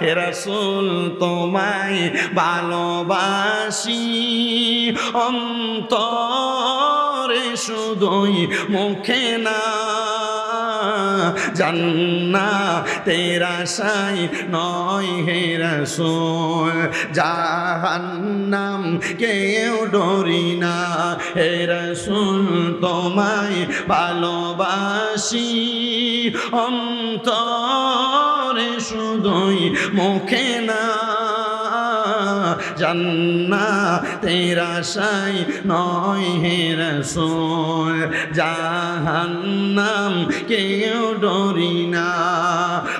রসুল, তোমায় ভালোবাসি। অন্তরে শুধুই মুখে না জান্না তেরা সাই নয় হে জাহান্নাম কেউ ডরি না, হে রসুল, তোমায় ভালোবাসি। অন্তরে শুধুই মুখে না। জান্না তেরা সাই নয় হে রসুল, জাহান্নাম কেউ ডরি না।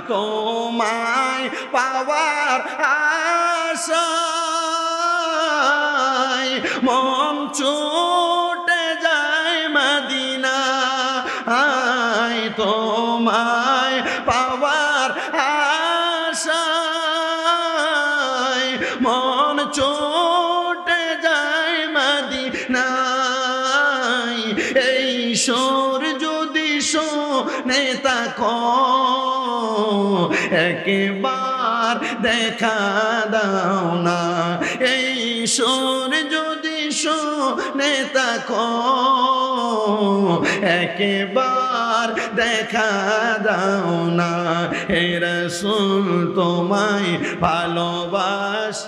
তোমায় পাওয়ার আশায় মন ছুটে তোমায় পাওয়ার আশায় মন ছুটে যায় মদিনায়। এই সুর যদি শোনে তাকো একবার দেখা দাও না। এই সুর যদি সো নেতা তাকো একবার দেখা দাও না। হে রসুল তোমায় ভালোবাস।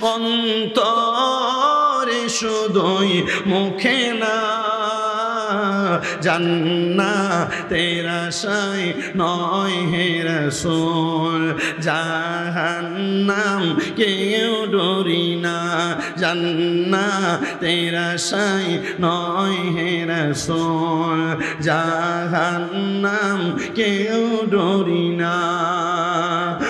অন্তরে শুধুই মুখে না জান্না তেরা সাই নয় হে রসুল। জাহান্নাম কেউ ডরি না। জান্না তেরা সাই নয় হে রসুল। জাহান্নাম কেউ ডরি না।